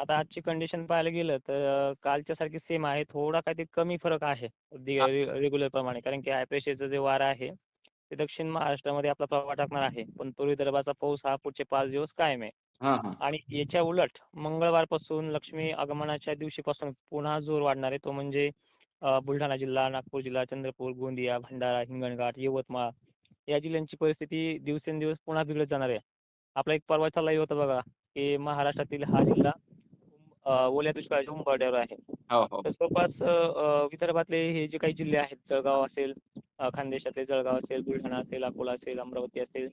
आता आजची कंडिशन पाहायला गेलं तर अं, कालच्यासारखी सेम आहे. थोडा काहीतरी कमी फरक आहे रेग्युलर प्रमाणे. कारण की हाय प्रेशरचं जे वारं आहे ते दक्षिण महाराष्ट्रामध्ये आपला प्रभाव टाकणार आहे. पण पूर्वी विदर्भाचा पाऊस हा पुढचे पाच दिवस कायम आहे. आणि याच्या उलट मंगळवारपासून लक्ष्मी आगमनाच्या दिवशीपासून पुन्हा जोर वाढणार आहे. तो म्हणजे बुलढाणा जिल्हा नागपूर जिल्हा चंद्रपूर गोंदिया भंडारा हिंगणघाट यवतमाळ या जिल्ह्यांची परिस्थिती दिवसेंदिवस पुन्हा बिघडत जाणार आहे. आपला एक परवा चाललाही होता बघा की महाराष्ट्रातील हा जिल्हा ओल्या दुष्काळाच्या उंबरठ्यावर आहे. हो हो. तर जवळपास अं, विदर्भातले हे जे काही जिल्हे आहेत जळगाव असेल अं, खानदेशातले जळगाव असेल बुलढाणा असेल अकोला असेल अमरावती असेल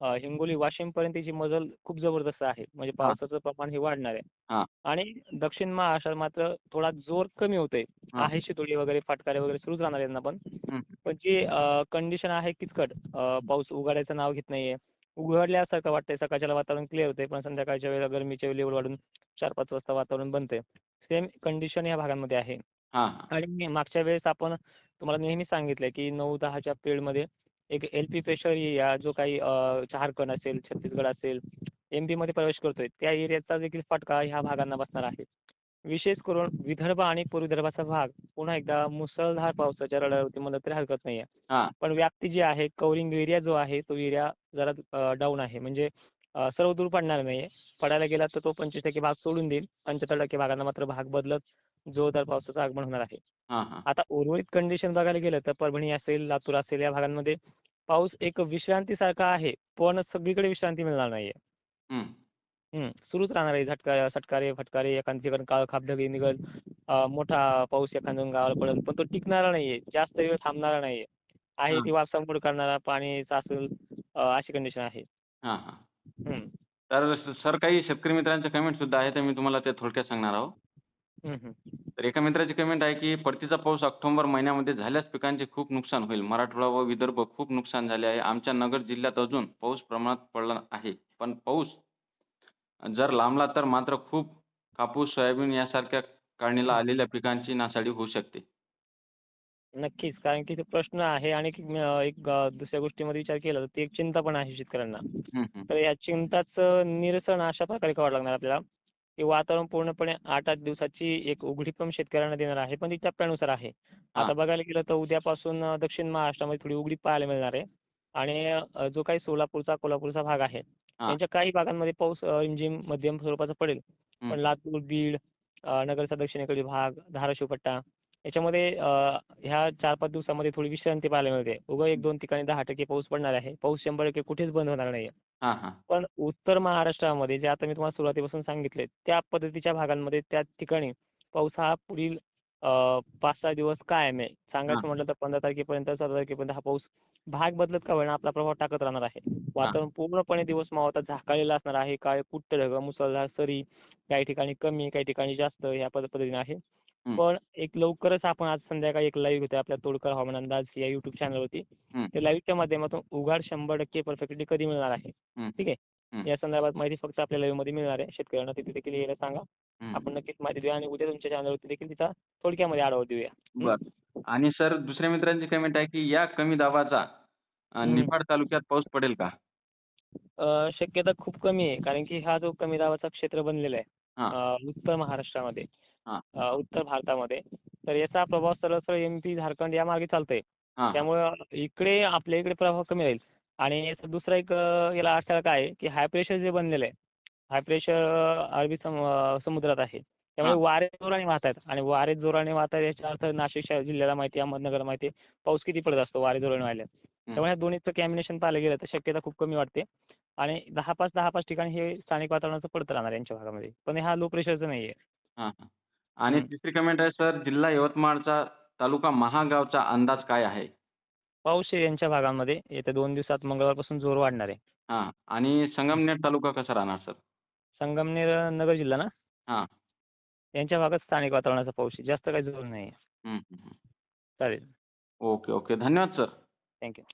अं, हिंगोली वाशिमपर्यंतची मजल खूप जबरदस्त आहे. म्हणजे पावसाचं प्रमाण हे वाढणार हा. आहे आणि दक्षिण महाराष्ट्रात मात्र थोडा जोर कमी होतोय. हा. आहे शितोडी वगैरे फाटकारे वगैरे सुरूच राहणार यांना पण. पण जी कंडिशन आहे किचकट अं, पाऊस उघडायचं नाव घेत नाहीये. उघडल्यासारखं वाटतंय. सकाळच्या वातावरण क्लिअर होतंय पण संध्याकाळच्या वेळेला गरमीचे लेवल वाढून चार पाच वाजता वातावरण बनतंय. सेम कंडिशन या भागांमध्ये आहे. आणि मागच्या वेळेस आपण तुम्हाला नेहमी सांगितलंय की नऊ दहाच्या पिरियडमध्ये एक एल पी प्रेशर एरिया जो काही झारखंड असेल छत्तीसगड असेल एम पीमध्ये प्रवेश करतोय. त्या एरियाचा देखील फटका ह्या भागांना बसणार आहे. विशेष करून विदर्भ आणि पूर्व विदर्भाचा भाग पुन्हा एकदा मुसळधार पावसाच्या रडावरती म्हणलं तरी हरकत नाही आहे हां. पण व्याप्ती जी आहे कवरिंग एरिया जो आहे तो एरिया जरा डाऊन आहे. म्हणजे सर्व दूर पडणार नाही आहे पडायला गेला तर तो पंचवीस टक्के भाग सोडून देईल. पंच्याहत्तर टक्के भागांना मात्र भाग बदलत जोरदार पावसाचं आगमन होणार आहे. आता उर्वरित कंडिशन बघायला गेलं तर परभणी असेल लातूर असेल या भागांमध्ये पाऊस एक विश्रांतीसारखा आहे. पण सगळीकडे विश्रांती मिळणार नाहीये. सुरूच राहणार आहे. झटका सटकारे फटकारे ठिकाणी काळ खापढगे निघल मोठा पाऊस एखाद्या गावाला पडेल पण तो टिकणारा नाहीये. जास्त वेळ थांबणारा नाहीये. आहे. ती वापसामोड करणारा पाणी साचल अशी कंडिशन आहे. तर सर काही शेतकरी मित्रांचे कमेंट सुद्धा आहे तर मी तुम्हाला ते थोडक्यात सांगणार आहोत. तर एका मित्राची कमेंट आहे की परतीचा पाऊस ऑक्टोबर महिन्यामध्ये झाल्यास पिकांचे खूप नुकसान होईल. मराठवाडा व विदर्भ खूप नुकसान झाले आहे. आमच्या नगर जिल्ह्यात अजून पाऊस प्रमाणात पडला आहे. पण पाऊस जर लांबला तर मात्र खूप कापूस सोयाबीन यासारख्या काढणीला आलेल्या पिकांची नासाडी होऊ शकते नक्कीच कारण की तो प्रश्न आहे आणि की, एक अं, दुसऱ्या गोष्टीमध्ये विचार केला तर ती एक चिंता पण आहे शेतकऱ्यांना. तर या चिंताचं निरसन अशा प्रकारे करावं लागणार आपल्याला की वातावरण पूर्णपणे आठ आठ दिवसाची एक उघडी पण शेतकऱ्यांना देणार आहे पण ती टप्प्यानुसार आहे आता. बघायला गेलं तर उद्यापासून अं, दक्षिण महाराष्ट्रामध्ये थोडी उघडी पाहायला मिळणार आहे आणि अं, जो काही सोलापूरचा कोल्हापूरचा भाग आहे. त्यांच्या काही भागांमध्ये पाऊस रिमझिम मध्यम स्वरूपाचा पडेल. पण लातूर बीड नगरचा दक्षिणेकडील भाग धाराशिव पट्टा याच्यामध्ये ह्या चार पाच दिवसामध्ये थोडी विश्रांती पाहायला मिळते. उगा एक दोन ठिकाणी दहा टक्के पाऊस पडणार आहे. पाऊस शंभर टक्के कुठेच बंद होणार नाही पण उत्तर महाराष्ट्रामध्ये जे आता मी तुम्हाला सुरुवातीपासून सांगितले त्या पद्धतीच्या भागांमध्ये त्या ठिकाणी पाऊस हा पुढील पाच सहा दिवस कायम आहे सांगायचं. म्हटलं तर पंधरा तारखेपर्यंत चौदा तारखेपर्यंत हा पाऊस भाग बदलत का होईना आपला प्रभाव टाकत राहणार आहे वातावरण पूर्णपणे दिवस मावळता झाकाळलेलं असणार आहे काळे कुट्ट ढग मुसळधार सरी काही ठिकाणी कमी काही ठिकाणी जास्त पद्ध- पद्धतीने आहे. पण एक लवकरच आपण आज संध्याकाळी एक लाईव्ह होते आपल्या तोडकर हवामान अंदाज या युट्यूब चॅनलवरती. त्या लाईव्हच्या माध्यमातून उघाड शंभर टक्के परफेक्टली कधी मिळणार आहे. ठीक आहे. या संदर्भात माहिती फक्त आपल्या लाईव्हमध्ये मिळणार आहे शेतकऱ्यांना तिथे देखील यायला सांगा. आपण नक्कीच माहिती देऊया आणि उद्या तुमच्या चॅनलवरती देखील तिचा थोडक्यामध्ये आढावा देऊया? बर आणि सर दुसऱ्या मित्रांची कमेंट आहे की या कमी दाबाचा. निफाड तालुक्यात पाऊस पडेल का? शक्यता खूप कमी आहे कारण की हा जो कमी दाबाचा क्षेत्र बनलेला आहे उत्तर महाराष्ट्रामध्ये उत्तर भारतामध्ये तर याचा प्रभाव सरळ सरळ एम पी झारखंड या मार्गे चालतोय त्यामुळं इकडे आपल्या इकडे प्रभाव कमी राहील. आणि दुसरा एक याला अडथळा काय आहे की हाय प्रेशर जे बनलेलं आहे हाय प्रेशर अरबी सम समुद्रात आहे. त्यामुळे. वारे जोराने वाहत आहेत आणि वारे जोराने वाहत आहेत याचा अर्थ नाशिक शहर जिल्ह्याला माहिती आहे अहमदनगरला माहिती आहे पाऊस किती पडत असतो वारे जोराने वाहिले त्यामुळे दोन्हीचं कॉम्बिनेशन पाहायला गेलं तर शक्यता खूप कमी वाटते. आणि दहा पाच दहा पाच ठिकाणी हे स्थानिक वातावरणाचं पडत राहणार यांच्या भागामध्ये. पण हा लो प्रेशरचं नाही आहे हां हां. आणि. तिसरी कमेंट आहे सर जिल्हा यवतमाळचा तालुका महागावचा अंदाज काय आहे? पाऊस यांच्या भागामध्ये येत्या दोन दिवसात मंगळवारपासून जोर वाढणार आहे. हां. आणि संगमनेर तालुका कसा राहणार सर? संगमनेर नगर जिल्हा ना? हां. यांच्या भागात स्थानिक वातावरणाचा पाऊस आहे. जास्त काही जोर नाही. चालेल. Okay okay. धन्यवाद सर. Thank you.